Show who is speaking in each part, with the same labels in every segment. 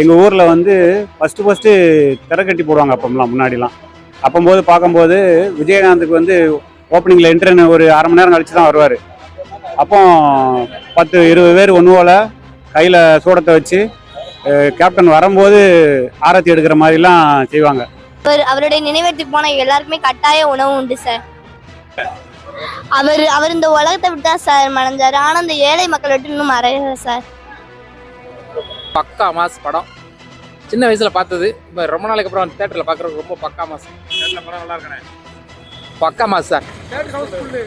Speaker 1: எங்கள் ஊரில் வந்து ஃபஸ்ட்டு ஃபஸ்ட்டு திரை கட்டி போடுவாங்க அப்போம்லாம் முன்னாடிலாம். அப்போம்போது பார்க்கும்போது விஜயகாந்துக்கு வந்து ஓப்பனிங்கில் என்ட்ரன் ஒரு அரை மணி நேரம் கழிச்சு தான் வருவார். அப்போ பத்து இருபது பேர் ஒன்றுவோல கையில் சூடத்தை வச்சு கேப்டன் வரும்போது ஆரத்தி எடுக்கிற மாதிரிலாம் செய்வாங்க.
Speaker 2: அவர் அவருடைய நினைவேற்றி போன எல்லாருக்குமே கட்டாய உணவு உண்டு சார். அவர் அவர் இந்த உலகத்தை விட்டு தான் சார் மறைஞ்சார். ஆனால் இந்த ஏழை மக்கள் விட்டு இன்னும் மறையல சார்.
Speaker 3: பக்கா மாஸ் படம். சின்ன வயசுல பார்த்தது. இப்போ ரொம்ப நாளைக்கு அப்புறம் தேட்டரில் பார்க்குறது ரொம்ப பக்கா மாஸ். பக்கா மாஸ் சார்.
Speaker 4: தேட்டர் ஹவுஸ்ஃபுல்லு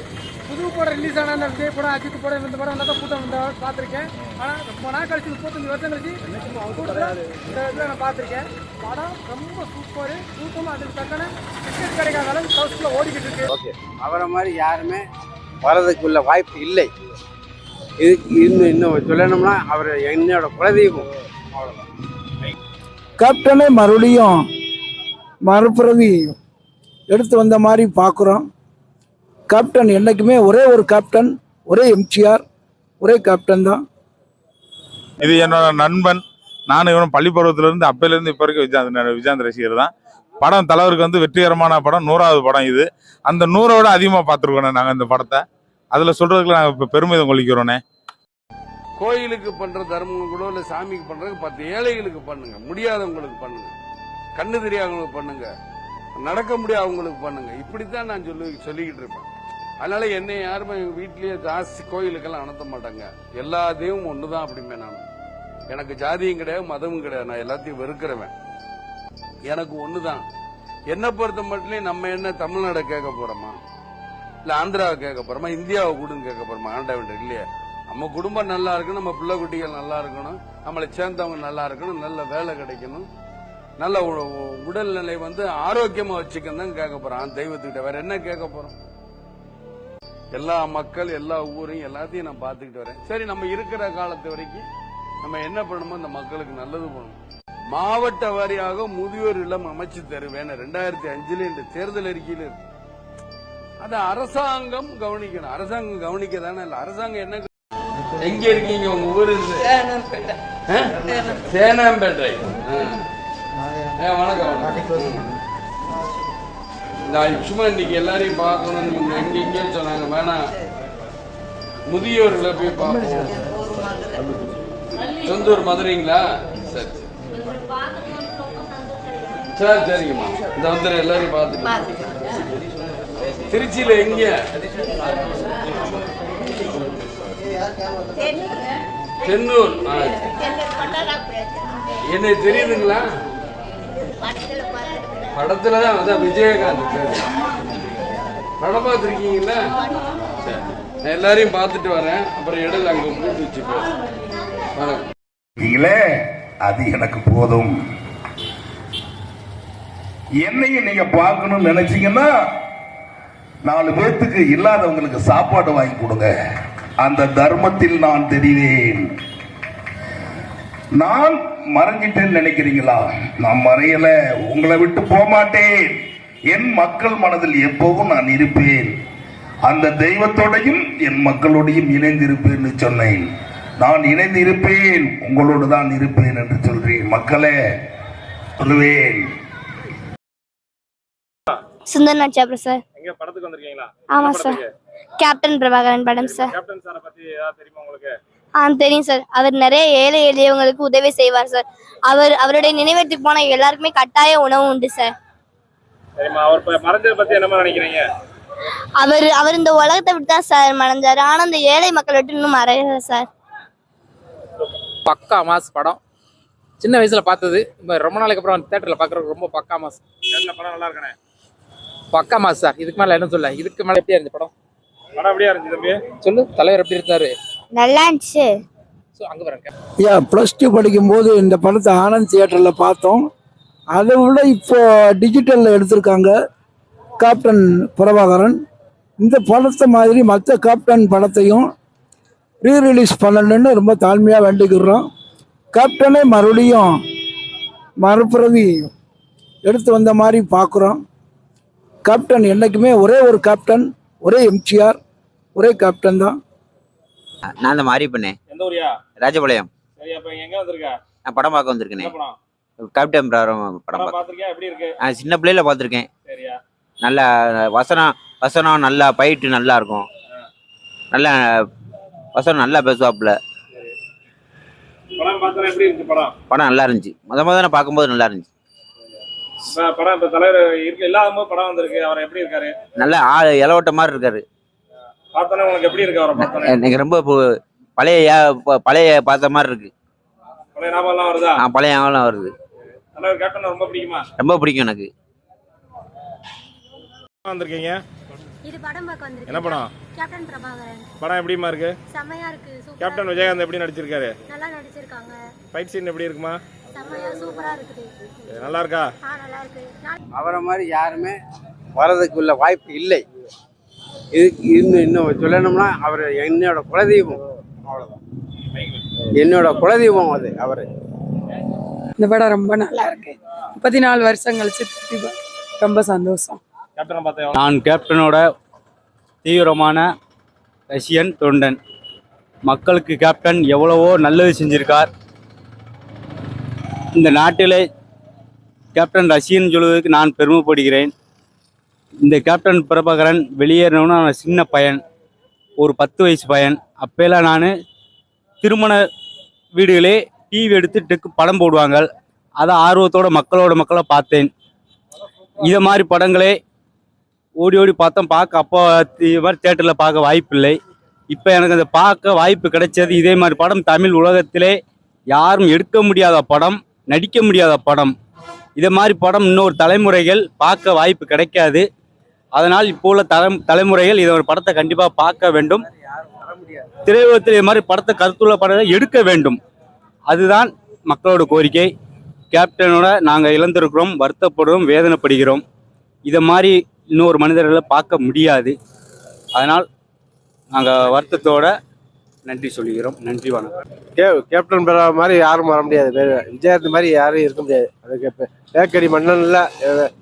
Speaker 4: புது படம் ரிலீஸ் ஆன அந்த விஜய் படம் அஜித் படம் இந்த படம் நல்லா கூட்டம் இந்த பார்த்துருக்கேன். ஆனால் ரொம்ப நாள் கழிச்சு முப்பத்தஞ்சு வருஷம் கழிச்சு கூட்டத்தில் இந்த இதில் நான் பார்த்துருக்கேன். படம் ரொம்ப சூப்பர் கூட்டமாக அதுக்கு தக்கன டிக்கெட் கிடைக்காத அளவுக்கு ஹவுஸ்ஃபுல்லாக ஓடிக்கிட்டு இருக்கு.
Speaker 5: அவரை மாதிரி யாருமே வர்றதுக்குள்ள வாய்ப்பு இல்லை. இது இன்னும் இன்னும் சொல்லணும்னா அவர் என்னோட குலதெய்வம்.
Speaker 6: கேப்டனே மறுபடியும் மறுபிறவி எடுத்து வந்த மாதிரி பார்க்குறோம். கேப்டன் என்றைக்குமே ஒரே ஒரு கேப்டன் ஒரே எம்ஜிஆர் ஒரே கேப்டன் தான்.
Speaker 7: இது என்னோட நண்பன். நானும் இவனும் பள்ளி பருவத்திலிருந்து அப்பையிலேருந்து இப்போ வரைக்கும் விஜயாந்த் விஜயாந்த் ரசிகர் தான். படம் தலைவருக்கு வந்து வெற்றிகரமான படம் நூறாவது படம் இது. அந்த நூறோட அதிகமாக பார்த்துருக்கோண்ணே நாங்கள் இந்த படத்தை. அதில் சொல்கிறதுக்கு நாங்கள் இப்போ பெருமிதம் கொள்ளிக்கிறோண்ணே
Speaker 8: கோயிலுக்கு பண்ற தர்மம் கூட இல்ல சாமிக்கு பண்றது பத்து ஏழைகளுக்கு பண்ணுங்க. முடியாதவங்களுக்கு பண்ணுங்க. கண்ணு தெரியாதவங்களுக்கு பண்ணுங்க. நடக்க முடியாதவங்களுக்கு பண்ணுங்க. இப்படித்தான் நான் சொல்லி சொல்லிக்கிட்டு இருப்பேன். அதனால என்னை யாருமே வீட்லயே ஜாஸ்தி கோயிலுக்கெல்லாம் அனுப்ப மாட்டாங்க. எல்லா தெய்வம் ஒண்ணுதான் அப்படிமே நான். எனக்கு ஜாதியும் கிடையாது மதமும் கிடையாது. நான் எல்லாத்தையும் வெறுக்கிறவன். எனக்கு ஒண்ணுதான். என்ன பொறுத்த மட்டும் நம்ம என்ன தமிழ்நாடை கேட்க போறோமா? இல்ல ஆந்திராவை கேட்க போறோமா? இந்தியாவை கூடுன்னு கேட்க போறோமா? ஆண்டவன் இல்லையா? நம்ம குடும்பம் நல்லா இருக்கணும் நம்ம பிள்ளை குட்டிகள் நல்லா இருக்கணும் நம்மளை சேர்ந்தவங்க நல்லா இருக்கணும் நல்ல வேலை கிடைக்கணும் நல்ல உ- உடல்நிலை வந்து ஆரோக்கியமா வச்சுக்கணும் கேட்க போறோம். தெய்வத்துக்கிட்ட வேற என்ன கேட்க போறோம்? எல்லா மக்கள் எல்லா ஊரையும் எல்லாத்தையும் நான் பார்த்துக்கிட்டு வரேன். சரி நம்ம இருக்கிற காலத்து வரைக்கும் நம்ம என்ன பண்ணணுமோ அந்த மக்களுக்கு நல்லது பண்ணணும். மாவட்ட வாரியாக முதியோர் இல்லம் அமைச்சு தருவேன் ரெண்டாயிரத்தி அஞ்சுல இந்த தேர்தல் அறிக்கையில் இருக்கு. அதை அரசாங்கம் கவனிக்கணும். அரசாங்கம் கவனிக்க தானே இல்ல. அரசாங்கம் என்ன எங்க இருக்கீங்க உங்க ஊரு? சேனாம்பேட்டை. வணக்கம். நான் சும்மா இன்னைக்கு எல்லாரையும் பார்க்கணும் நீங்க எங்க எங்கேன்னு சொன்னாங்க. வேணாம் முதியோர்களை போய் பார்ப்போம். சொந்த ஊர் மதுரைங்களா? சரி சரி. சரிங்கம்மா. இந்த வந்துடுறேன் எல்லாரையும் பார்த்துட்டு திருச்சியில எங்க? தென்னூர். என்ன தெரியுதுங்களா? படத்துல தான் அதான் விஜயகாந்த் படம் பார்த்துருக்கீங்களா? நான் எல்லாரையும் பார்த்துட்டு வரேன். அப்புறம் இடையில அங்க கூட்டு வச்சு
Speaker 9: அது எனக்கு போதும். என்னையும் நீங்க பார்க்கணும்னு நினைச்சீங்கன்னா நாலு பேர்த்துக்கு இல்லாதவங்களுக்கு சாப்பாடு வாங்கி கொடுங்க. அந்த தர்மத்தில் நான் தெரிவேன். நான் மறைஞ்சிட்டேன்னு நினைக்கிறீங்களா? நான் மறையல. உங்களை விட்டு போக மாட்டேன். என் மக்கள் மனதில் எப்பவும் நான் இருப்பேன். அந்த தெய்வத்தோடையும் என் மக்களோடையும் இணைந்திருப்பேன்னு சொன்னேன். நான் இணைந்து இருப்பேன் உங்களோடு தான் இருப்பேன் என்று சொல்றேன். மக்களே சொல்லுவேன்.
Speaker 2: சுந்தர் நட்சாப்ரா சார்.
Speaker 1: எங்கே படத்துக்கு வந்திருக்கீங்களா?
Speaker 2: ஆமா சார். கேப்டன் பிரபாகரன் படம் சார்
Speaker 1: கேப்டன் சாரை பற்றி ஏதாவது தெரியுமா உங்களுக்கு?
Speaker 2: ஆ தெரியும் சார். அவர் நிறைய ஏழை எளியவங்களுக்கு உதவி செய்வார் சார். அவர் அவருடைய நினைவேற்றுக்கு போன எல்லாருக்குமே கட்டாய உணவு உண்டு சார்.
Speaker 1: சரிம்மா அவர் மறைஞ்சதை பற்றி என்னமா நினைக்கிறீங்க?
Speaker 2: அவர் அவர் இந்த உலகத்தை விட்டு தான் சார் மறைஞ்சாரு. ஆனா இந்த ஏழை மக்கள் விட்டு இன்னும் மறையல சார்.
Speaker 3: பக்கா மாஸ் படம். சின்ன வயசுல பார்த்தது. ரொம்ப நாளைக்கு அப்புறம் தேட்டரில் பார்க்குறது ரொம்ப பக்கா மாஸ்.
Speaker 1: படம் நல்லா இருக்கணே
Speaker 3: பக்கா மாஸ் சார் இதுக்கு மேலே என்ன சொல்ல இதுக்கு மேலே எப்படியா இருந்துச்சு படம்?
Speaker 1: படம் எப்படியா இருந்துச்சு தம்பி?
Speaker 3: சொல்லு தலைவர் எப்படி இருந்தாரு?
Speaker 2: நல்லா இருந்துச்சு.
Speaker 6: ஐயா ப்ளஸ் டூ படிக்கும்போது இந்த படத்தை ஆனந்த் தியேட்டரில் பார்த்தோம். அதை விட இப்போ டிஜிட்டலில் எடுத்திருக்காங்க கேப்டன் பிரபாகரன். இந்த படத்தை மாதிரி மற்ற கேப்டன் படத்தையும் ரீ ரிலீஸ் பண்ணணுன்னு ரொம்ப தாழ்மையாக வேண்டிக்கிறோம். கேப்டனே மறுபடியும் மறுபிறவி எடுத்து வந்த மாதிரி பார்க்குறோம். கேப்டன் என்றைக்குமே ஒரே ஒரு கேப்டன் ஒரே எம்ஜிஆர் ஒரே கேப்டன் தான்.
Speaker 10: நான் இந்த மாதிரி பண்ணேன். ராஜபாளையம்.
Speaker 1: சரி அப்போ எங்கே வந்திருக்க?
Speaker 11: நான் படம் பார்க்க வந்திருக்கேனே. கேப்டன் பிராரம் படம்
Speaker 12: படம்
Speaker 11: சின்ன பிள்ளையில பார்த்துருக்கேன்.
Speaker 12: சரியா.
Speaker 11: நல்ல வசனம் வசனம் நல்லா பயிட்டு நல்லா இருக்கும். நல்ல வசனம் நல்லா பேசுவாப்புல.
Speaker 12: படம்
Speaker 11: நல்லா இருந்துச்சு. முத முத நான் பார்க்கும்போது நல்லா இருந்துச்சு.
Speaker 12: படம் இப்ப தலைவர் இருக்கு இல்லாத போது படம் வந்திருக்கு. அவர் எப்படி இருக்காரு?
Speaker 11: நல்ல ஆள் இலவட்ட மாதிரி இருக்காரு.
Speaker 12: பார்த்தோன்னே உங்களுக்கு எப்படி இருக்கு அவரை பார்த்தோன்னே?
Speaker 11: எனக்கு ரொம்ப பழைய பழைய பார்த்த மாதிரி இருக்கு.
Speaker 12: பழைய ஞாபகம் வருதா?
Speaker 11: பழைய ஞாபகம் வருது.
Speaker 12: தலைவர் கேப்டன் ரொம்ப பிடிக்குமா?
Speaker 11: ரொம்ப பிடிக்கும் எனக்கு.
Speaker 12: வந்திருக்கீங்க?
Speaker 13: இது படம் பார்க்க வந்திருக்கேன்
Speaker 12: என்ன படம்?
Speaker 13: கேப்டன் பிரபாகரன்.
Speaker 12: படம் எப்படிமா இருக்கு?
Speaker 13: செம்மையா இருக்கு. சூப்பரா
Speaker 12: கேப்டன் விஜயகாந்த் எப்படி நடிச்சிருக்காரு?
Speaker 13: நல்லா நடிச்சிருக்காங்க.
Speaker 12: ஃபைட் சீன் எப்படி இருக்குமா? நல்லா இருக்கா
Speaker 5: அவரை மாதிரி யாருமே வர்றதுக்குள்ள வாய்ப்பு இல்லை. இது இன்னும் இன்னும் சொல்லணும்னா அவர் என்னோட குலதெய்வம். அவ்வளோதான் என்னோட குலதெய்வம் அது அவர்.
Speaker 14: இந்த படம் ரொம்ப நல்லா இருக்கு முப்பத்தி நாலு வருஷம் கழிச்சு ரொம்ப சந்தோஷம்.
Speaker 15: நான் கேப்டனோட தீவிரமான ரஷ்யன் தொண்டன். மக்களுக்கு கேப்டன் எவ்வளவோ நல்லது செஞ்சிருக்கார். இந்த நாட்டிலே கேப்டன் ரஷ்யன் சொல்வதற்கு நான் பெருமைப்படுகிறேன். இந்த கேப்டன் பிரபாகரன் வெளியேறணும்னு நான் சின்ன பையன் ஒரு பத்து வயசு பையன். அப்போல்லாம் நான் திருமண வீடுகளே டிவி எடுத்து டெக்கு படம் போடுவாங்க. அதை ஆர்வத்தோட மக்களோட மக்களை பார்த்தேன். இதை மாதிரி படங்களே ஓடி ஓடி பார்த்தோம். பார்க்க அப்போ இது மாதிரி தேட்டரில் பார்க்க வாய்ப்பு இல்லை இப்போ எனக்கு அந்த பார்க்க வாய்ப்பு கிடைச்சது இதே மாதிரி படம் தமிழ் உலகத்திலே யாரும் எடுக்க முடியாத படம். நடிக்க முடியாத படம். இதை மாதிரி படம் இன்னொரு தலைமுறைகள் பார்க்க வாய்ப்பு கிடைக்காது. அதனால் இப்போ உள்ள தலை தலைமுறைகள் இதை ஒரு படத்தை கண்டிப்பாக பார்க்க வேண்டும். திரையுலகத்தில் இது மாதிரி படத்தை கருத்துள்ள படத்தை எடுக்க வேண்டும். அதுதான் மக்களோட கோரிக்கை. கேப்டனோட நாங்கள் இழந்திருக்கிறோம் வருத்தப்படுறோம் வேதனைப்படுகிறோம். இதை மாதிரி இன்னொரு மனிதர்களை பார்க்க முடியாது. அதனால் நாங்கள் வருத்தத்தோட நன்றி சொல்லுகிறோம் நன்றி வணக்கம்.
Speaker 5: கே கேப்டன் பெற மாதிரி யாரும் வர முடியாது. பேர் விஜயகாந்த் மாதிரி யாரும் இருக்க முடியாது. அதுக்கு பேக்கடி மன்னன்ல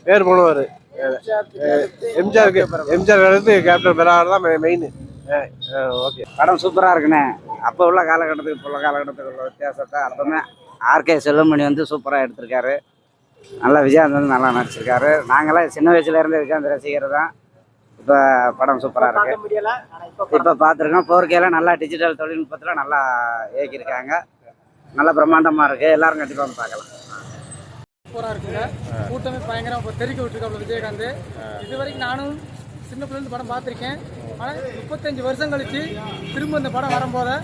Speaker 5: பேர் போனவர் எம்ஜிஆருக்கு எம்ஜிஆர் வந்து கேப்டன் பெறார் தான் மெயின். ஓகே.
Speaker 11: படம் சூப்பராக இருக்குண்ணே. அப்போ உள்ள காலகட்டத்துக்கு இப்போ உள்ள காலகட்டத்துக்கு உள்ள வித்தியாசத்தை அப்பவுமே ஆர்கே செல்வமணி வந்து சூப்பராக எடுத்திருக்காரு. நல்லா விஜயகாந்த் வந்து நல்லா நடிச்சிருக்காரு. நாங்களாம் சின்ன வயசுல இருந்து விஜயகாந்த் ரசிகர் தான். இப்போ படம் சூப்பராக இருக்கு. இப்போ பார்த்துருக்கோம் கேல நல்லா டிஜிட்டல் தொழில்நுட்பத்தில் நல்லா இயக்கியிருக்காங்க. நல்லா பிரம்மாண்டமாக இருக்குது எல்லாரும் கண்டிப்பாக வந்து பார்க்கலாம்.
Speaker 4: சூப்பராக இருக்குங்க. கூட்டமே பயங்கரம் இப்போ தெறிக்க விட்டுருக்காப்புல விஜயகாந்த். இது வரைக்கும் நானும் சின்ன பிள்ளைந்து படம் பார்த்துருக்கேன். ஆனால் முப்பத்தஞ்சு வருஷம் கழிச்சு திரும்ப இந்த படம் வரும்போது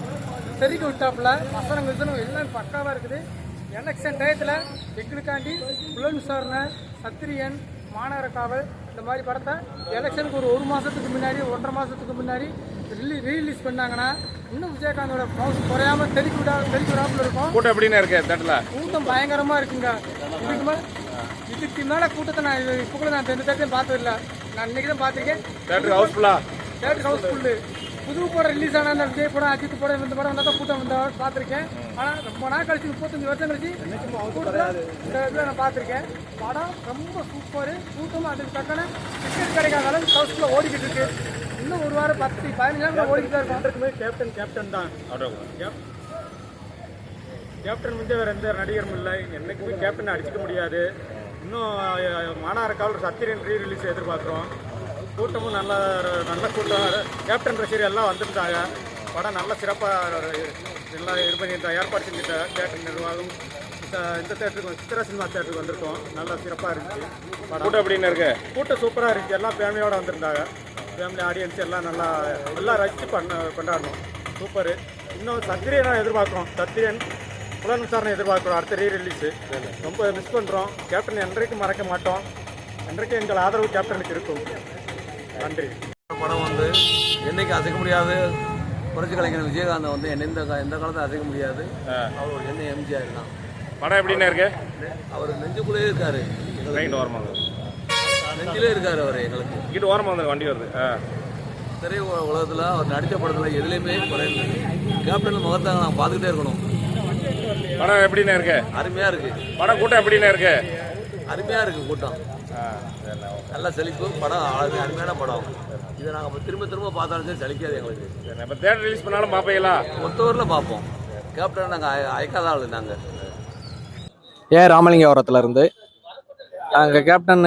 Speaker 4: தெறிக்க விட்டாப்புல வசனம் கிசனம் எல்லாம் பக்காவாக இருக்குது. எலெக்ஷன் டயத்தில் எங்களுக்காண்டி புலன் விசாரணை சத்திரியன் மாநகர காவல் இந்த மாதிரி படத்தை எலெக்ஷனுக்கு ஒரு ஒரு மாதத்துக்கு முன்னாடி ஒன்றரை மாதத்துக்கு முன்னாடி ரிலீ ரீலீஸ் பண்ணாங்கன்னா இன்னும் விஜயகாந்தோட மவுஸ் குறையாம தெறிக்க விடா தெறிக்க விடாப்புல இருக்கும்.
Speaker 12: கூட்டம் எப்படின்னு இருக்கு தேட்டர்ல
Speaker 4: கூட்டம் பயங்கரமா இருக்குங்க. இதுக்கு மேல இதுக்கு மேல கூட்டத்தை நான் இப்போ கூட நான் எந்த தேட்டரையும் பார்த்ததில்ல. நான் இன்னைக்கு தான் பார்த்துருக்கேன்
Speaker 12: தேட்டர் ஹவுஸ்ஃபுல்லா
Speaker 4: தேட்டர் ஹவுஸ் ஃபுல்லு புது படம் ரிலீஸ் ஆனால் அந்த விஜய் படம் அஜித் படம் இந்த படம் வந்தால் தான் கூட்டம் வந்த பார்த்துருக்கேன். ஆனால் ரொம்ப நாள் கழிச்சு முப்பத்தஞ்சு வருஷம் கழிச்சு கூட்டத்தில் இந்த இதில் நான் பார்த்துருக்கேன். படம் ரொம்ப சூப்பர் கூட்டமும் அதுக்கு தக்கன டிக்கெட் கிடைக்காத அளவுக்கு ஹவுஸ்ஃபுல்லாக ஓடிக்கிட்டு இருக்கு. இன்னும் ஒரு வாரம் பத்து பதினஞ்சு நாள் ஓடிக்கிட்டு தான் இருக்கும்.
Speaker 12: கேப்டன் கேப்டன் தான். கேப்டன் வந்து வேறு எந்த நடிகரும் இல்லை. என்னைக்குமே கேப்டன் அடிச்சிக்க முடியாது. இன்னும் மாநகர காவலர் சத்திரியன் ரீ ரிலீஸ் எதிர்பார்க்குறோம். கூட்டமும் நல்ல நல்ல கூட்டம். கேப்டன் ரசிகர் எல்லாம் வந்திருந்தாங்க படம் நல்ல சிறப்பாக எல்லாம் இது பண்ணியிருந்தா ஏற்பாடு செஞ்சுட்டாங்க தேட்டர் நிர்வாகம். இந்த- இந்த தேட்டருக்கு சித்திரா சினிமா தேட்டருக்கு வந்திருக்கோம். நல்லா சிறப்பாக இருந்துச்சு. கூட்டம் எப்படின்னு இருக்கு? கூட்டம் சூப்பராக இருந்துச்சு. எல்லாம் ஃபேமிலியோட வந்திருந்தாங்க. ஃபேமிலி ஆடியன்ஸ் எல்லாம் நல்லா எல்லாம் ரசித்து பண்ண கொண்டாடணும். சூப்பரு இன்னும் சத்திரியனை எதிர்பார்க்குறோம். சத்திரியன் புலன் விசாரணை எதிர்பார்க்குறோம். அடுத்த ரீ ரிலீஸு ரொம்ப மிஸ் பண்ணுறோம் கேப்டன் என்றைக்கும் மறக்க மாட்டோம். என்றைக்கும் எங்கள் ஆதரவு கேப்டனுக்கு இருக்கும். நன்றி.
Speaker 16: படம் வந்து என்னைக்கு அசைக்க முடியாது? புரட்சி கலைஞர் விஜயகாந்த் வந்து என்ன எந்த எந்த காலத்தையும் அசைக்க முடியாது. அவர் என்ன எம்ஜிஆர் தான்
Speaker 12: படம் எப்படின்னு இருக்கு?
Speaker 16: அவர் நெஞ்சுக்குள்ளேயே இருக்காரு.
Speaker 12: ரைட் ஓரமாக
Speaker 16: நெஞ்சிலே இருக்காரு அவர் எங்களுக்கு.
Speaker 12: இங்கிட்டு ஓரமாக வந்து வண்டி வருது.
Speaker 16: திரை உலகத்துல அவர் நடித்த படத்துல எதுலையுமே குறையில கேப்டன் முகத்தை நான் பார்த்துக்கிட்டே இருக்கணும்.
Speaker 12: படம் எப்படின்னு இருக்கு?
Speaker 16: அருமையா இருக்கு.
Speaker 12: படம் கூட்டம் எப்படின்னு இருக்கு?
Speaker 16: அருமையா இருக்கு கூட்டம். நல்ல செழிப்பு படம் அழகு அருமையான படம். இதை நாங்கள் திரும்ப திரும்ப பார்த்தாலும் சரி சலிக்காது எங்களுக்கு.
Speaker 12: இப்போ தேட்டர் ரிலீஸ் பண்ணாலும் பார்ப்பீங்களா?
Speaker 16: ஒத்தவரில் பார்ப்போம். கேப்டன் நாங்கள் அயக்காத ஆளு நாங்கள்
Speaker 17: ஏ ராமலிங்கபுரத்துல இருந்து. நாங்கள் கேப்டன்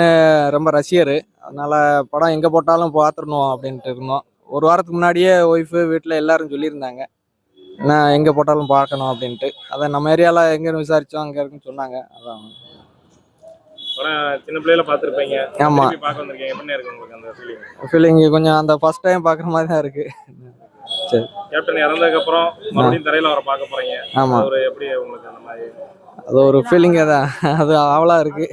Speaker 17: ரொம்ப ரசிகர். அதனால படம் எங்கே போட்டாலும் பார்த்துடணும் அப்படின்ட்டு இருந்தோம். ஒரு வாரத்துக்கு முன்னாடியே ஒய்ஃபு வீட்டில் எல்லாரும் சொல்லியிருந்தாங்க. நான் எங்கே போட்டாலும் பார்க்கணும் அப்படின்ட்டு. அதை நம்ம ஏரியாவில் எங்கேன்னு விசாரித்தோம் அங்கே இருக்குன்னு சொன்னாங்க. அதான்.
Speaker 18: சின்ன பிள்ளையில பார்த்துருப்பீங்க.
Speaker 17: ஆமா.
Speaker 18: பார்க்க வந்திருக்கீங்க. எப்படி இருக்கு உங்களுக்கு அந்த ஃபீலிங்
Speaker 17: ஃபீலிங் கொஞ்சம் அந்த ஃபர்ஸ்ட் டைம் பார்க்குற மாதிரி தான் இருக்குது சரி.
Speaker 18: கேப்டன் இறந்ததுக்கு அப்புறம் மறுபடியும் தரையில அவரை பார்க்க போறீங்க.
Speaker 17: ஆமா.
Speaker 18: ஒரு எப்படி உங்களுக்கு அந்த மாதிரி?
Speaker 17: அது ஒரு ஃபீலிங்கே தான். அது ஆவலாக இருக்குது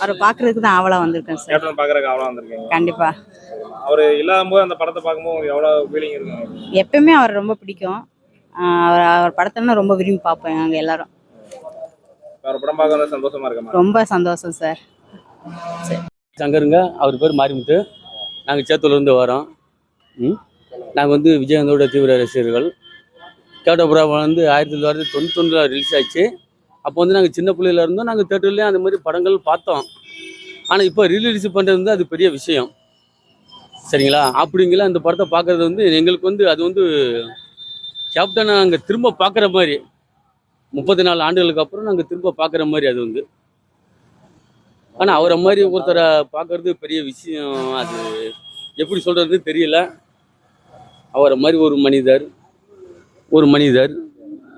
Speaker 19: அவரை பார்க்கறதுக்கு தான் ஆவலாக வந்திருக்கேன் சார்
Speaker 18: கேப்டன் பார்க்கறதுக்கு அவ்வளோ வந்திருக்கீங்க.
Speaker 19: கண்டிப்பா.
Speaker 18: அவர் இல்லாத போது அந்த படத்தை பார்க்கும்போது உங்களுக்கு எவ்வளோ ஃபீலிங் இருக்கும்
Speaker 19: எப்பயுமே அவர் ரொம்ப பிடிக்கும். அவர் அவர் படத்தைன்னா ரொம்ப விரும்பி பார்ப்போம் நாங்கள் எல்லாரும்
Speaker 18: அவர் படம் பார்க்க வந்து சந்தோஷமா இருக்கமா
Speaker 19: ரொம்ப சந்தோஷம் சார்.
Speaker 20: சங்கருங்க அவர் பேர் மாரிமுத்து. நாங்கள் சேத்தூர்லேருந்து வரோம். ம்? நாங்கள் வந்து விஜயகாந்தோட தீவிர ரசிகர்கள். கேட்டபுரா வந்து ஆயிரத்தி தொள்ளாயிரத்தி தொண்ணூத்தொன்னில் ரிலீஸ் ஆச்சு. அப்போ வந்து நாங்கள் சின்ன பிள்ளையில இருந்தோம். நாங்கள் தேட்டர்லேயும் அந்த மாதிரி படங்கள் பார்த்தோம். ஆனால் இப்போ ரீலீஸ் பண்ணுறது வந்து அது பெரிய விஷயம். சரிங்களா? அப்படிங்களா அந்த படத்தை பார்க்குறது வந்து எங்களுக்கு வந்து அது வந்து கேப்டனை நாங்கள் திரும்ப பார்க்குற மாதிரி. முப்பத்தி நாலு ஆண்டுகளுக்கு அப்புறம் நாங்கள் திரும்ப பார்க்குற மாதிரி அது வந்து. ஆனால் அவரை மாதிரி ஒருத்தரை பார்க்கறது பெரிய விஷயம். அது எப்படி சொல்கிறது தெரியல. அவரை மாதிரி ஒரு மனிதர் ஒரு மனிதர்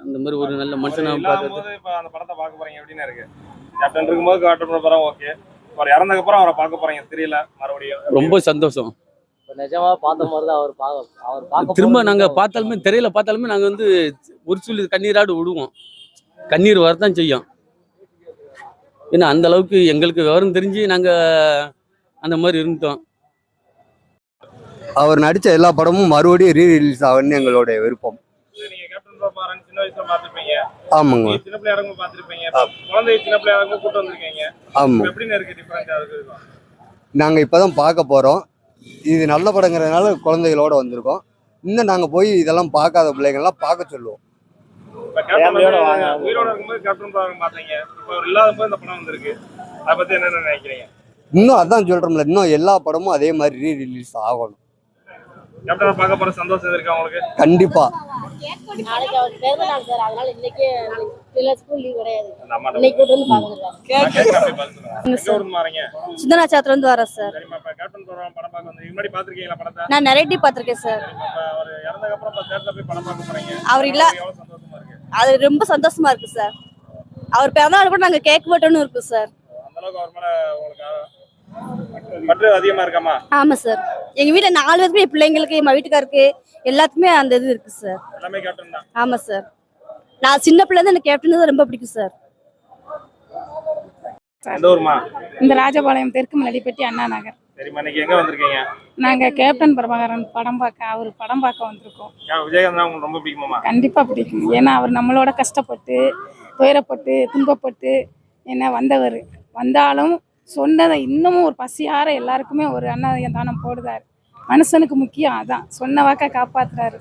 Speaker 20: அந்த மாதிரி ஒரு நல்ல மனுஷனை
Speaker 18: இல்லாத
Speaker 20: பார்க்கறது.
Speaker 18: அந்த படத்தை பார்க்க போறீங்க எப்படின்னு இருக்கு. கேப்டன் இருக்கும்போது கேப்டன் படம் ஓகே அவர் இறந்ததுக்கு அப்புறம் அவரை பார்க்க போறீங்க தெரியல மறுபடியும்.
Speaker 20: ரொம்ப சந்தோஷம்.
Speaker 21: நிஜமா பார்த்த மாதிரி தான் அவர் பார்க்க அவர் பார்க்க
Speaker 20: திரும்ப நாங்கள் பார்த்தாலுமே திரையில பார்த்தாலுமே நாங்கள் வந்து ஒரு சொல்லி கண்ணீராடு விடுவோம். கண்ணீர் வரதான் செய்யும். ஏன்னா அந்த அளவுக்கு எங்களுக்கு விவரம் தெரிஞ்சு நாங்கள் அந்த மாதிரி இருந்தோம்
Speaker 22: அவர் நடித்த எல்லா படமும் மறுபடியும் ரீ ரிலீஸ் ஆகணும்னு எங்களுடைய விருப்பம்.
Speaker 18: நீங்க கேப்டன் பாருங்க சின்ன வயசுல பார்த்திருப்பீங்க.
Speaker 22: ஆமாங்க.
Speaker 18: நீங்க சின்ன பிள்ளையா இருக்கும் பார்த்திருப்பீங்க. இப்ப குழந்தை சின்ன பிள்ளையா இருக்கும் கூட்டு வந்திருக்கீங்க.
Speaker 22: ஆமா.
Speaker 18: இப்ப எப்படின்னு இருக்கு டிஃபரன்ஸ் அதுக்கு இருக்கும்?
Speaker 22: நாங்கள் இப்போ தான் பார்க்க போகிறோம் இது நல்ல படங்கிறதுனால குழந்தைகளோட வந்திருக்கோம். இன்னும் நாங்கள் போய் இதெல்லாம் பார்க்காத பிள்ளைங்கள்லாம் பார்க்க சொல்லுவோம்.
Speaker 18: உயிரோட இருக்கும்போது கேப்டன் இப்ப அவர் இல்லாத போது இந்த படம் வந்திருக்கு. அதை பத்தி என்ன நினைக்கிறீங்க?
Speaker 22: இன்னும் அதான் சொல்கிறோம்ல இன்னும் எல்லா படமும் அதே மாதிரி ரீ ரிலீஸ் ஆகணும்
Speaker 18: கேப்டனை பார்க்க போற சந்தோஷம் இருக்கா உங்களுக்கு?
Speaker 22: கண்டிப்பாக
Speaker 23: நாளைக்கு அவர் பிறந்த நாள் சார் அதனால இன்னைக்கே நாளைக்கு ஸ்கூல் லீவ் கிடையாது. இன்னைக்கு கூட்டு வந்து பாக்குறேன் சித்தனாச்சாத்துல இருந்து வரேன் சார்.
Speaker 18: பார்க்க
Speaker 23: நான் நிறைய பார்த்திருக்கேன் சார்.
Speaker 18: இப்ப அவர் பார்க்க
Speaker 23: இல்ல.
Speaker 18: எவ்வளவு சந்தோஷமா இருக்கு.
Speaker 23: அது ரொம்ப சந்தோஷமா இருக்கு சார் அவர் பிறந்த நாள் கூட நாங்க கேக் மட்டும்னு இருக்கு சார் ஆமா சார் எங்க வீட்ல நாலு பேருக்குமே என் பிள்ளைங்களுக்கு என் வீட்டுக்காருக்கு எல்லாத்துக்குமே அந்த இது இருக்கு சார்
Speaker 18: தான்.
Speaker 23: ஆமா சார் நான் சின்ன பிள்ளை இருந்து எனக்கு கேப்டன் தான் ரொம்ப பிடிக்கும் சார்
Speaker 4: இந்த ராஜபாளையம் தெற்கு மலடிப்பட்டி அண்ணா நகர்.
Speaker 18: சரிம்மா இன்னைக்கு எங்க வந்திருக்கீங்க?
Speaker 4: நாங்க கேப்டன் பிரபாகரன் படம் பார்க்க அவர் படம் பார்க்க வந்திருக்கோம்.
Speaker 18: விஜயகாந்த் தான் உங்களுக்கு ரொம்ப பிடிக்குமாமா
Speaker 4: கண்டிப்பா பிடிக்கும். ஏன்னா அவர் நம்மளோட கஷ்டப்பட்டு துயரப்பட்டு துன்பப்பட்டு என்ன வந்தவர். வந்தாலும் சொன்னதை இன்னமும் ஒரு பசியார எல்லாருக்குமே ஒரு அன்னதானம் தானம் போடுதார். மனுஷனுக்கு முக்கியம் அதான். சொன்ன வாக்க காப்பாத்துறாரு.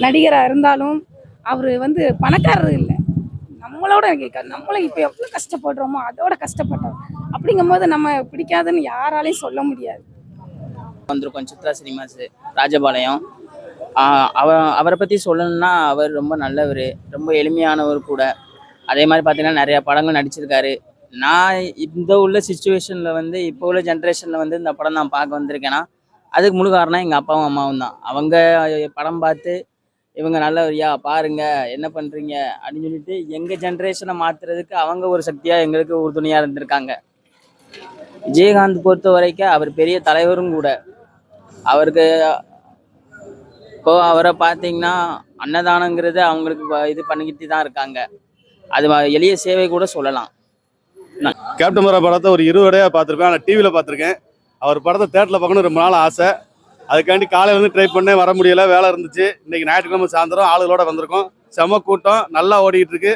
Speaker 4: நடிகரா இருந்தாலும் அவர் வந்து பணக்காரர் இல்லை. நம்மளோட நம்மளை இப்போ எவ்வளோ கஷ்டப்படுறோமோ அதோட கஷ்டப்பட்டோம். அப்படிங்கும்போது நம்ம பிடிக்காதுன்னு யாராலையும் சொல்ல முடியாது.
Speaker 24: வந்திருக்கோம் சித்ரா சினிமாஸ் ராஜபாளையம். அவர் அவ அவரை பற்றி சொல்லணும்னா அவர் ரொம்ப நல்லவர் ரொம்ப எளிமையானவர் கூட. அதே மாதிரி பார்த்தீங்கன்னா நிறையா படங்கள் நடிச்சிருக்காரு. நான் இந்த உள்ள சுச்சுவேஷனில் வந்து இப்போ உள்ள ஜென்ரேஷனில் வந்து இந்த படம் நான் பார்க்க வந்திருக்கேன்னா அதுக்கு முழு காரணம் எங்கள் அப்பாவும் அம்மாவும் தான். அவங்க படம் பார்த்து இவங்க நல்லவரியா? பாருங்க என்ன பண்ணுறீங்க அப்படின்னு சொல்லிட்டு எங்கள் ஜென்ரேஷனை மாற்றுறதுக்கு அவங்க ஒரு சக்தியாக எங்களுக்கு உறுதுணையாக இருந்திருக்காங்க. விஜயகாந்த் பொறுத்த வரைக்கும் அவர் பெரிய தலைவரும் கூட. அவருக்கு இப்போ அவரை பார்த்தீங்கன்னா அன்னதானங்கிறது அவங்களுக்கு இது பண்ணிக்கிட்டு தான் இருக்காங்க. அது எளிய சேவை கூட சொல்லலாம். நான்
Speaker 25: கேப்டன் படத்தை ஒரு இருவடையாக பார்த்துருப்பேன். ஆனால் டிவியில் பார்த்துருக்கேன். அவர் படத்தை தேட்டரில் பார்க்கணும் ரொம்ப நாள் ஆசை. அதுக்காண்டி காலையில இருந்து ட்ரை பண்ணேன் வர முடியல வேலை இருந்துச்சு. இன்னைக்கு ஞாயிற்றுக்கிழமை சாயந்தரம் ஆளுகளோட வந்திருக்கோம். செம கூட்டம் நல்லா ஓடிக்கிட்டு இருக்கு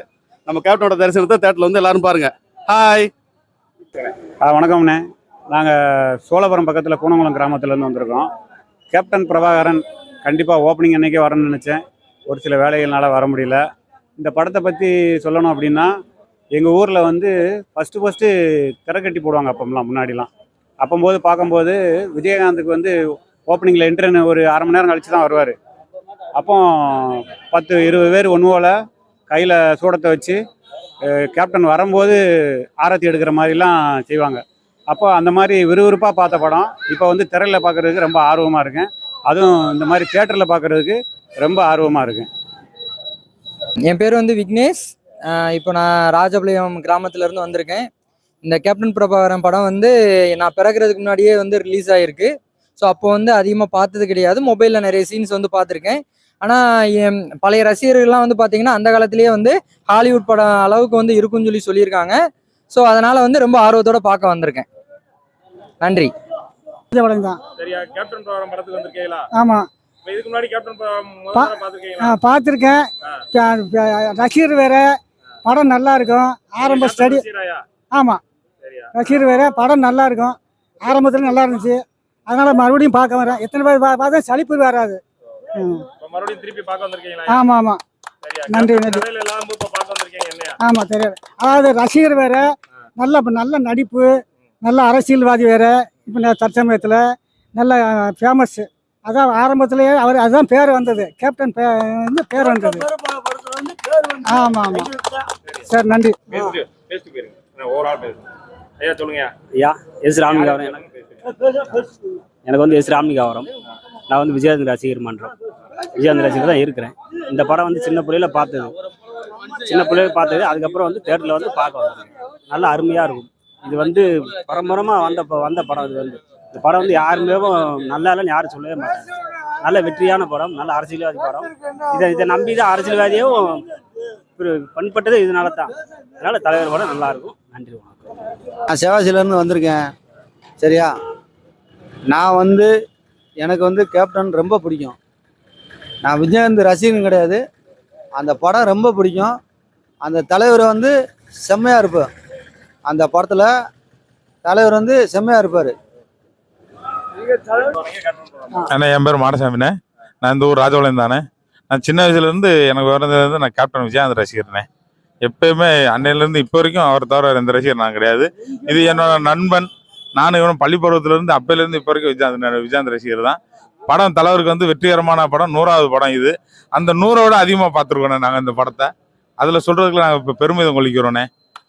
Speaker 25: நம்ம கேப்டனோட தரிசனத்தை தேட்டரில் வந்து எல்லாரும் பாருங்க. ஹாய்
Speaker 1: ஆ வணக்கம்ண்ணே. நாங்கள் சோழபுரம் பக்கத்தில் கூனங்குளம் கிராமத்துலேருந்து வந்திருக்கோம். கேப்டன் பிரபாகரன் கண்டிப்பாக ஓப்பனிங் அன்னைக்கே வரணும்னு நினச்சேன். ஒரு சில வேலைகள்னால வர முடியல. இந்த படத்தை பற்றி சொல்லணும் அப்படின்னா எங்கள் ஊரில் வந்து ஃபஸ்ட்டு ஃபஸ்ட்டு திரைக்கட்டி போடுவாங்க அப்போம்லாம் முன்னாடிலாம். அப்போம்போது பார்க்கும்போது விஜயகாந்துக்கு வந்து ஓப்பனிங்கில் என்ட்ரன் ஒரு அரை மணி நேரம் கழிச்சு தான் வருவார். அப்போ பத்து இருபது பேர் ஒன்றுவோல
Speaker 25: கையில் சூடத்தை வச்சு கேப்டன் வரும்போது ஆரத்தி எடுக்கிற மாதிரிலாம் செய்வாங்க. அப்போ அந்த மாதிரி விறுவிறுப்பாக பார்த்த படம். இப்போ வந்து திரையில் பார்க்குறதுக்கு ரொம்ப ஆர்வமாக இருக்கேன். அதுவும் இந்த மாதிரி தேட்டரில் பார்க்குறதுக்கு ரொம்ப ஆர்வமாக இருக்கேன்.
Speaker 26: என் பேர் வந்து விக்னேஷ். இப்போ நான் ராஜபாளையம் கிராமத்துலேருந்து வந்திருக்கேன். இந்த கேப்டன் பிரபாகரன் படம் வந்து நான் பிறக்கிறதுக்கு முன்னாடியே வந்து ரிலீஸ் ஆகிருக்கு ஸோ அப்போ வந்து அதிகமாக பார்த்தது கிடையாது. மொபைலில் நிறைய சீன்ஸ் வந்து பார்த்துருக்கேன். ஆனால் என் பழைய ரசிகர்கள்லாம் வந்து பார்த்தீங்கன்னா அந்த காலத்திலேயே வந்து ஹாலிவுட் படம் அளவுக்கு வந்து இருக்குன்னு சொல்லி சொல்லியிருக்காங்க. ஸோ அதனால் வந்து ரொம்ப ஆர்வத்தோட பார்க்க வந்திருக்கேன். நன்றி.
Speaker 27: படம் தான்.
Speaker 18: சரியா கேப்டன் பிரபாகரன் படத்துக்கு வந்திருக்கீங்களா? இதுக்கு முன்னாடி கேப்டன்
Speaker 27: வேற. படம் நல்லா இருக்கும். ஆரம்ப ஸ்டடி? ஆமாம் ரசிகர் வேற படம் நல்லா இருக்கும். ஆரம்பத்தில் நல்லா இருந்துச்சு. அதனால மறுபடியும் பார்க்க வரேன் எத்தனை பேர் பார்த்தா சலிப்பு வராது.
Speaker 18: மறுபடியும் திருப்பி பார்க்க வந்திருக்கீங்களா?
Speaker 27: ஆமா ஆமா. நன்றி, நன்றி. ஆமாம் தெரியாது. அதாவது ரசிகர் வேற நல்ல நல்ல நடிப்பு நல்ல அரசியல்வாதி வேற இப்போ தற்சமயத்தில் நல்ல ஃபேமஸ் அதான் ஆரம்பத்திலேயே அவர் அதுதான் பேர் வந்தது. கேப்டன் பே வந்து பேர் வந்தது. ஆமாம் ஆமாம் சரி. நன்றி.
Speaker 18: ஐயா சொல்லுங்க
Speaker 28: ஐயா. எஸ் ராமலிங்காவரம் எனக்கு வந்து எஸ் ராமலிங்காவரம். நான் வந்து விஜயானந்த ரசிகர் மன்றம் விஜயானந்த ரசிகர் தான் இருக்கிறேன். இந்த படம் வந்து சின்ன பிள்ளையில பார்த்தது சின்ன பிள்ளையில பார்த்தது அதுக்கப்புறம் வந்து தேட்டரில் வந்து பார்க்க வந்தேன். நல்லா அருமையாக இருக்கும். இது வந்து பரம்பரமாக வந்த வந்த படம் இது வந்து. இந்த படம் வந்து யாருமே நல்லா இல்லைன்னு யாரும் சொல்லவே மாட்டாங்க. நல்ல வெற்றியான படம் நல்ல அரசியல்வாதி படம். இதை இதை நம்பி தான் அரசியல்வாதியும் ஒரு பண்பட்டது இதனால தான். அதனால் தலைவர் படம் நல்லாயிருக்கும் நன்றி வணக்கம்.
Speaker 29: நான் சிவாசிலேருந்து வந்திருக்கேன். சரியா? நான் வந்து எனக்கு வந்து கேப்டன் ரொம்ப பிடிக்கும். நான் விஜயகாந்த் ரசிகன் கிடையாது. அந்த படம் ரொம்ப பிடிக்கும். அந்த தலைவர் வந்து செம்மையாக இருப்பார். அந்த படத்தில் தலைவர் வந்து செம்மையாக இருப்பார்.
Speaker 7: அண்ணா என் பேர் மாடசாமிண்ணே. நான் இந்த ஊர் ராஜபாளையம் தானே. நான் சின்ன வயசுலேருந்து எனக்கு பிறந்ததுலேருந்து நான் கேப்டன் விஜயகாந்த் ரசிகர்னே எப்பயுமே அன்னையிலேருந்து இப்போ வரைக்கும் அவர் தவிர எந்த ரசிகர் நான் கிடையாது. இது என்னோட நண்பன். நானும் இவனும் பள்ளி பருவத்திலேருந்து அப்பையிலேருந்து இப்போ வரைக்கும் விஜயாந்த் விஜயாந்த் ரசிகர் தான். படம் தலைவருக்கு வந்து வெற்றிகரமான படம் நூறாவது படம் இது. அந்த நூறோட அதிகமாக பார்த்துருக்கோண்ணே நாங்கள் இந்த படத்தை. அதில் சொல்கிறதுக்கு நாங்கள் இப்போ பெருமிதம் கொள்ளிக்கிறோண்ணே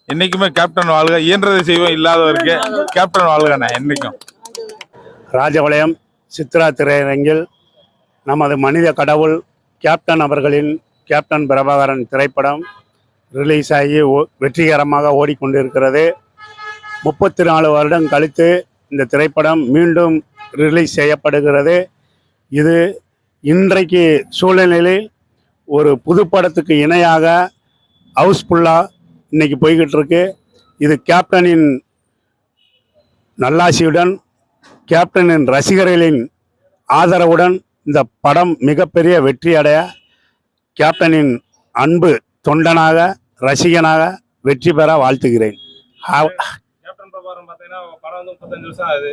Speaker 7: என்றைக்குமே கேப்டன் வாழ்க இயன்றதை செய்வோம் இல்லாதவருக்கு கேப்டன் வாழ்கண்ணே என்றைக்கும்
Speaker 25: ராஜபாளையம் சித்ரா திரையரங்கில் நமது மனித கடவுள் கேப்டன் அவர்களின் கேப்டன் பிரபாகரன் திரைப்படம் ரிலீஸ் ஆகி ஓ- வெற்றிகரமாக ஓடிக்கொண்டிருக்கிறது. முப்பத்தி நாலு வருடம் கழித்து இந்த திரைப்படம் மீண்டும் ரிலீஸ் செய்யப்படுகிறது. இது இன்றைக்கு சூழ்நிலையில் ஒரு புது படத்துக்கு இணையாக ஹவுஸ்ஃபுல்லாக இன்னைக்கு போய்கிட்டு இருக்கு இது கேப்டனின் நல்லாசியுடன் கேப்டனின் ரசிகர்களின் ஆதரவுடன் இந்த படம் மிகப்பெரிய வெற்றி அடைய கேப்டனின் அன்பு தொண்டனாக ரசிகனாக வெற்றி பெற வாழ்த்துகிறேன்.
Speaker 18: பிரபாகரன் பார்த்தீங்கன்னா படம் வந்து முப்பத்தஞ்சு வருஷம் ஆகுது.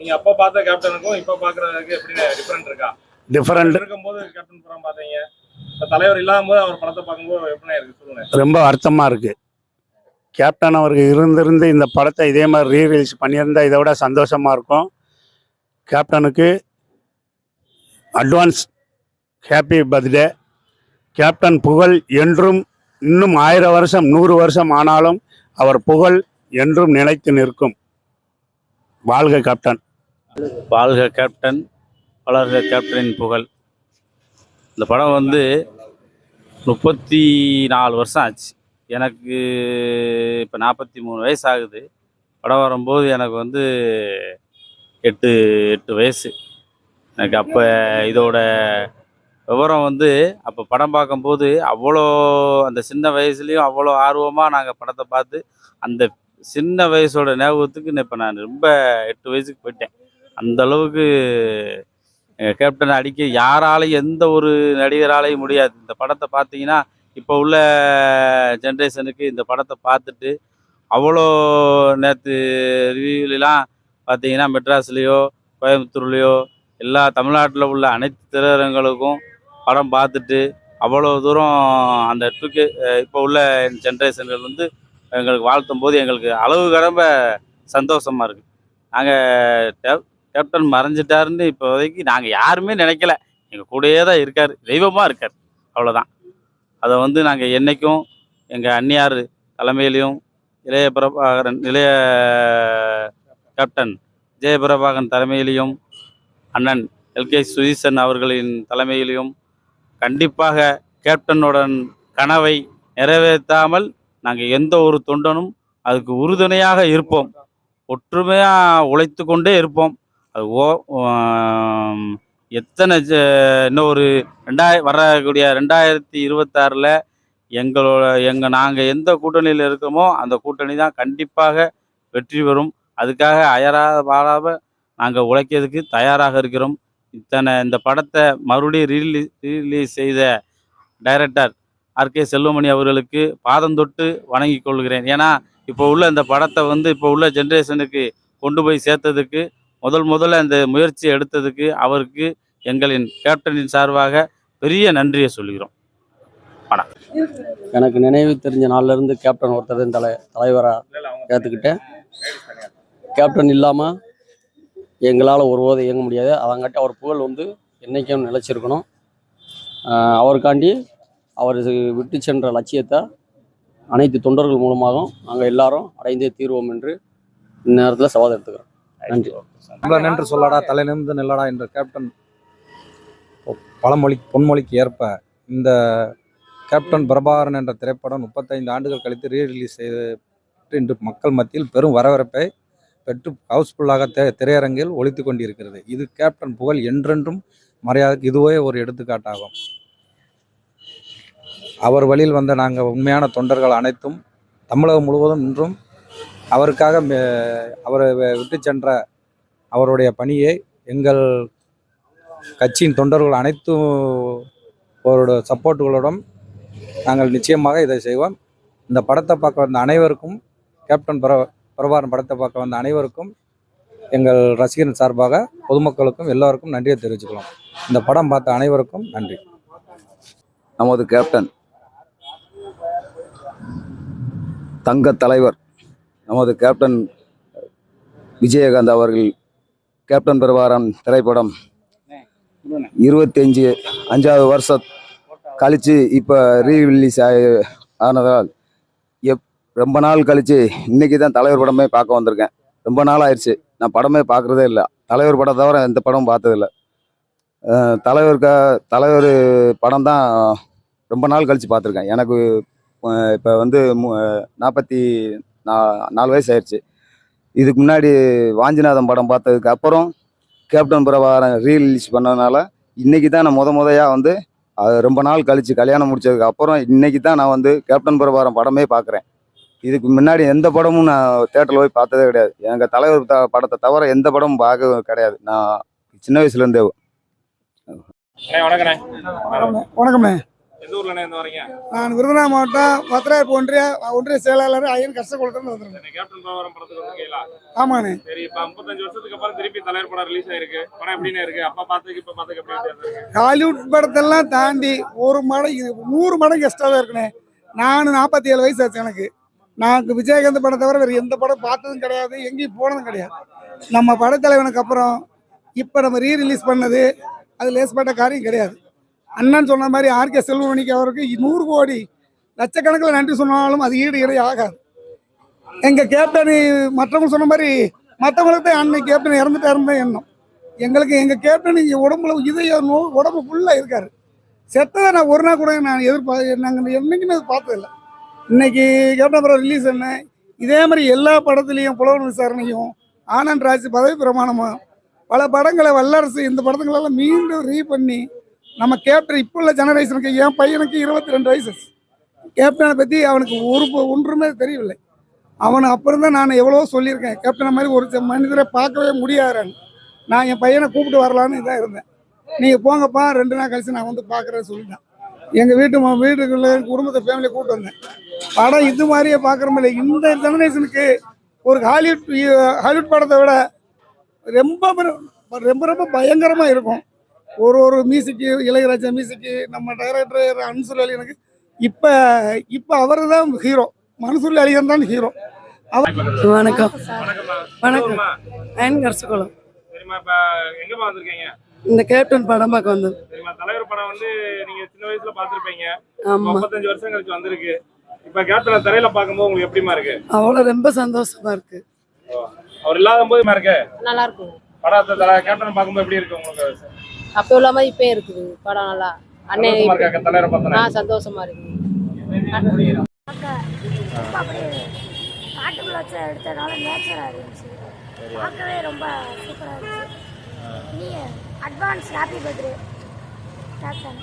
Speaker 18: நீங்க அப்ப பார்த்த கேப்டனுக்கும் இப்ப பாக்குறதுக்கு எப்படி டிஃபரெண்ட் இருக்கா?
Speaker 25: Different.
Speaker 18: இருக்கும்போது கேப்டன் படம் பார்த்தீங்க. இப்ப தலைவர் இல்லாத போது அவர் படத்தை பார்க்கும்போது எப்படி இருக்கு? சொல்லுங்க.
Speaker 25: ரொம்ப வருத்தமாக இருக்குது கேப்டன் அவருக்கு இருந்திருந்து இந்த படத்தை இதே மாதிரி ரீரிலீஸ் பண்ணியிருந்தா இதை விட சந்தோஷமாக இருக்கும். கேப்டனுக்கு அட்வான்ஸ் ஹாப்பி பர்த்டே கேப்டன் புகழ் என்றும் இன்னும் ஆயிரம் வருஷம் நூறு வருஷம் ஆனாலும் அவர் புகழ் என்றும் நிலைத்து நிற்கும். வாழ்க கேப்டன்
Speaker 30: வாழ்க கேப்டன் வளர்க கேப்டனின் புகழ். இந்த படம் வந்து முப்பத்தி நாலு வருஷம் ஆச்சு. எனக்கு இப்போ நாற்பத்தி மூணு வயசு ஆகுது. படம் வரும்போது எனக்கு வந்து எட்டு எட்டு வயசு. எனக்கு அப்போ இதோட விவரம் வந்து அப்போ படம் பார்க்கும்போது அவ்வளோ அந்த சின்ன வயசுலேயும் அவ்வளோ ஆர்வமாக நாங்கள் படத்தை பார்த்து அந்த சின்ன வயசோட ஞாபகத்துக்கு இப்போ நான் ரொம்ப எட்டு வயசுக்கு போயிட்டேன். அந்த அளவுக்கு கேப்டன் அடிக்க யாராலையும் எந்த ஒரு நடிகராலையும் முடியாது. இந்த படத்தை பார்த்தீங்கன்னா இப்போ உள்ள ஜென்ரேஷனுக்கு இந்த படத்தை பார்த்துட்டு அவ்வளோ நேற்று ரிவ்யூலாம் பார்த்தீங்கன்னா மெட்ராஸ்லேயோ கோயம்புத்தூர்லேயோ எல்லா தமிழ்நாட்டில் உள்ள அனைத்து திரையரங்களுக்கும் படம் பார்த்துட்டு அவ்வளோ தூரம் அந்த ட்ரிக்கு இப்போ உள்ள ஜென்ரேஷன்கள் வந்து எங்களுக்கு வாழ்த்தும் போது எங்களுக்கு அளவு கடம்ப சந்தோஷமாக இருக்குது நாங்கள் கேப்டன் மறைஞ்சிட்டாருன்னு இப்போதைக்கு நாங்கள் யாருமே நினைக்கல. எங்கள் கூடயே தான் இருக்கார். தெய்வமாக இருக்கார். அவ்வளோதான் அதை வந்து நாங்கள் என்றைக்கும் எங்கள் அன்னியார் தலைமையிலையும் இளைய பிரபாகரன் இளைய கேப்டன் ஜெயபிரபாகரன் தலைமையிலையும் அண்ணன் எல்கே சுதீசன் அவர்களின் தலைமையிலையும் கண்டிப்பாக கேப்டனுடன் கனவை நிறைவேற்றாமல் நாங்கள் எந்த ஒரு தொண்டனும் அதுக்கு உறுதுணையாக இருப்போம். ஒற்றுமையாக உழைத்து கொண்டே இருப்போம். அது ஓ எத்தனை ஜ- இன்னும் ஒரு ரெண்டாய வரக்கூடிய ரெண்டாயிரத்தி இருபத்தாறில் எங்களோட எங்கள் நாங்கள் எந்த கூட்டணியில் இருக்கோமோ அந்த கூட்டணி தான் கண்டிப்பாக வெற்றி பெறும். அதுக்காக அயராத பாராத நாங்கள் உழைக்கிறதுக்கு தயாராக இருக்கிறோம். இத்தனை இந்த படத்தை மறுபடியும் ரீலீஸ் ரீலீஸ் செய்த டைரக்டர் ஆர். கே. செல்வமணி அவர்களுக்கு பாதம் தொட்டு வணங்கி கொள்கிறேன். ஏன்னா இப்போ உள்ள இந்த படத்தை வந்து இப்போ உள்ள ஜென்ரேஷனுக்கு கொண்டு போய் சேர்த்ததுக்கு முதல் முதல்ல இந்த முயற்சி எடுத்ததுக்கு அவருக்கு எங்களின் கேப்டனின் சார்பாக பெரிய நன்றியை சொல்கிறோம். வணக்கம்.
Speaker 31: எனக்கு நினைவு தெரிஞ்ச நாள்லேருந்து கேப்டன் ஒருத்தர் தலை தலைவராக ஏற்றுக்கிட்டேன் கேப்டன் இல்லாமல் எங்களால் ஒருபோதும் இயங்க முடியாது. அதங்காட்டி அவர் புகழ் வந்து என்றைக்கும் நிலச்சிருக்கணும். அவருக்காண்டி அவர் விட்டு சென்ற லட்சியத்தை அனைத்து தொண்டர்கள் மூலமாகவும் நாங்கள் எல்லாரும் அடைந்தே தீர்வோம் என்று இந்நேரத்தில் சவால் எடுத்துக்கிறோம். நன்றி.
Speaker 6: இவ்வளோ நின்று சொல்லடா தலை நிமிர்ந்து நில்லடா என்ற கேப்டன் பழமொழி பொன்மொழிக்கு ஏற்ப இந்த கேப்டன் பிரபாகரன் என்ற திரைப்படம் முப்பத்தைந்து ஆண்டுகள் கழித்து ரீ ரிலீஸ் செய்து இன்று மக்கள் மத்தியில் பெரும் வரவேற்பை பெற்று ஹவுஸ்ஃபுல்லாக திரை திரையரங்கில் ஒழித்து கொண்டிருக்கிறது. இது கேப்டன் புகழ் என்றென்றும் மரியாதைக்கு இதுவே ஒரு எடுத்துக்காட்டாகும். அவர் வழியில் வந்த நாங்கள் உண்மையான தொண்டர்கள் அனைத்தும் தமிழகம் முழுவதும் இன்றும் அவருக்காக மே- அவரை விட்டு சென்ற அவருடைய பணியை எங்கள் கட்சியின் தொண்டர்கள் அனைத்து அவரோட சப்போர்ட்டுகளுடன் நாங்கள் நிச்சயமாக இதை செய்வோம். இந்த படத்தை பார்க்க வந்த அனைவருக்கும் கேப்டன் பிர பிரபாரம் படத்தை பார்க்க வந்த அனைவருக்கும் எங்கள் ரசிகரின் சார்பாக பொதுமக்களுக்கும் எல்லோருக்கும் நன்றியை தெரிவிச்சுக்கலாம். இந்த படம் பார்த்த அனைவருக்கும் நன்றி.
Speaker 32: நமது கேப்டன் தங்க தலைவர் நமது கேப்டன் விஜயகாந்த் அவர்கள் கேப்டன் பிரபாகரன் திரைப்படம் இருபத்தஞ்சி அஞ்சாவது வருஷம் கழித்து இப்போ ரீரிலீஸ் ஆகி ஆனதால் எப் ரொம்ப நாள் கழித்து இன்றைக்கி தான் தலைவர் படமே பார்க்க வந்திருக்கேன். ரொம்ப நாள் ஆயிடுச்சு. நான் படமே பார்க்குறதே இல்லை. தலைவர் படம் தவிர எந்த படமும் பார்த்ததில்ல அஹ் தலைவருக்கா தலைவர் படம் தான் ரொம்ப நாள் கழித்து பார்த்துருக்கேன். எனக்கு இப்போ வந்து நாற்பத்தி நா நாலு வயசு ஆயிடுச்சு இதுக்கு முன்னாடி வாஞ்சிநாதன் படம் பார்த்ததுக்கு அப்புறம் கேப்டன் பிரபாகரன் ரீரிலீஸ் பண்ணதுனால இன்னைக்கு தான் நான் முத முதையாக வந்து அது ரொம்ப நாள் கழித்து கல்யாணம் முடிச்சதுக்கு அப்புறம் இன்னைக்கு தான் நான் வந்து கேப்டன் பிரபாகரன் படமே பார்க்குறேன் இதுக்கு முன்னாடி எந்த படமும் நான் தேட்டரில் போய் பார்த்ததே கிடையாது. எங்கள் தலைவர் த படத்தை தவிர எந்த படமும் பார்க்க கிடையாது. நான் சின்ன வயசுலேருந்தே
Speaker 18: வணக்கண்ணே.
Speaker 33: வணக்கம்ண்ணே.
Speaker 18: எந்த ஊர்ல இருந்து வரீங்க?
Speaker 33: நான் விருதுநகர் மாவட்டம் பத்திராயப்பு ஒன்றிய ஒன்றிய செயலாளர் ஐயன் கஷ்டகுளத்துலேருந்து வந்துருக்கேன்
Speaker 18: கேப்டன் படத்துக்கு வந்திருக்கீங்களா?
Speaker 33: ஆமாண்ணே.
Speaker 18: சரி இப்ப முப்பத்தஞ்சு வருஷத்துக்கு அப்புறம் திருப்பி தலைவர் படம் ரிலீஸ் ஆயிருக்கு. படம் எப்படின்னு இருக்கு? அப்பா பார்த்துக்கு இப்ப எப்படி இருக்கு?
Speaker 33: ஹாலிவுட் படத்தெல்லாம் தாண்டி ஒரு மடங்கு நூறு மடங்கு எக்ஸ்ட்ராவே இருக்குண்ணே. நான் நாற்பத்தி ஏழு வயசு ஆச்சு எனக்கு. நான் விஜயகாந்த் படம் தவிர வேறு எந்த படம் பார்த்ததும் கிடையாது எங்கேயும் போனதும் கிடையாது. நம்ம படத்தலைவனுக்கு அப்புறம் இப்போ நம்ம ரீ ரிலீஸ் பண்ணது அது லேஸ்பட்ட காரியம் கிடையாது. அண்ணன் சொன்ன மாதிரி ஆர்கே செல்வமணிக்கு அவருக்கு நூறு கோடி. லட்சக்கணக்கில் நன்றி சொன்னாலும் அது ஈடு இணை ஆகாது. எங்கள் கேப்டனு மற்றவங்க சொன்ன மாதிரி மற்றவங்களுக்கு தான் அன்னைக்கு கேப்டன் இறந்துட்டாருன்னு தான் எண்ணம். எங்களுக்கு எங்கள் கேப்டன் இங்கே உடம்புல இதய நோ உடம்பு ஃபுல்லாக இருக்கார். செத்ததை நான் ஒரு நாள் கூட நான் எதிர்பார்த்து நாங்கள் என்னைக்குமே அது பார்த்ததில்லை. இன்னைக்கு கேப்டன் படம் ரிலீஸ் என்ன? இதே மாதிரி எல்லா படத்துலேயும் புலவன் விசாரணையும் ஆனந்த் ராஜ் பதவி பிரமாணமும் பல படங்களை வல்லரசு இந்த படத்துங்களெல்லாம் மீண்டும் ரீ பண்ணி நம்ம கேப்டன் இப்போ உள்ள ஜெனரேஷனுக்கு என் பையனுக்கு இருபத்தி ரெண்டு வயசு கேப்டனை பற்றி அவனுக்கு ஒரு ஒன்றுமே தெரியவில்லை. அவனை அப்புறம் தான் நான் எவ்வளவோ சொல்லியிருக்கேன். கேப்டனை மாதிரி ஒரு மனிதரை பார்க்கவே முடியாதுன்னு. நான் என் பையனை கூப்பிட்டு வரலான்னு இதான் இருந்தேன். நீங்கள் போங்கப்பா ரெண்டு நாள் கழிச்சு நான் வந்து பார்க்குறேன்னு சொல்லிட்டேன். எங்கள் வீட்டு வீட்டுக்குள்ளே வீட்டுக்குள்ள குடும்பத்தை ஃபேமிலியை கூப்பிட்டு வந்தேன். படம் இது மாதிரியே பார்க்குற மாதிரி இந்த ஜெனரேஷனுக்கு ஒரு ஹாலிவுட் ஹாலிவுட் படத்தை விட ரொம்ப ரொம்ப ரொம்ப பயங்கரமாக இருக்கும். ஒரு ஒரு மியூசிக்கு இளையராஜா மியூசிக்கு நம்ம டைரக்டர் அன்சுல் அலியனுக்கு இப்போ இப்போ அவர் தான் ஹீரோ மன்சூர் அலியன் தான் ஹீரோ அவர்
Speaker 34: வணக்கம். வணக்கம். அயன்
Speaker 18: வந்திருக்கீங்க?
Speaker 14: இந்த கேப்டன் படம் பார்க்க
Speaker 18: சரிம்மா தலைவர் படம் வந்து நீங்க சின்ன வயசுல பார்த்திருப்பீங்க.
Speaker 14: ஆமா.
Speaker 18: முப்பத்தஞ்சு வருஷம் கழிச்சு வந்திருக்கு. இப்ப கேப்டனை திரையில பார்க்கும்போது உங்களுக்கு எப்படிமா இருக்கு?
Speaker 14: அவ்வளோ ரொம்ப சந்தோஷமா இருக்கு.
Speaker 18: ஓ, அவர் இல்லாத போது இருக்கு?
Speaker 28: நல்லா இருக்கும்
Speaker 18: படத்தை கேப்டனை பார்க்கும்போது எப்படி இருக்கு உங்களுக்கு?
Speaker 28: அப்போ உள்ள மாதிரி இப்போ இருக்குது படம் நல்லா. அண்ணன்
Speaker 18: சந்தோஷமா இருக்கா தலைவரை
Speaker 28: ஆ சந்தோஷமா இருக்கு.
Speaker 13: காட்டுக்குள்ள வச்சு எடுத்தனால நேச்சராக இருந்துச்சு பார்க்கவே ரொம்ப சூப்பராக இருந்துச்சு. நீ அட்வான்ஸ் ஹாப்பி பர்த்டே கேப்டன்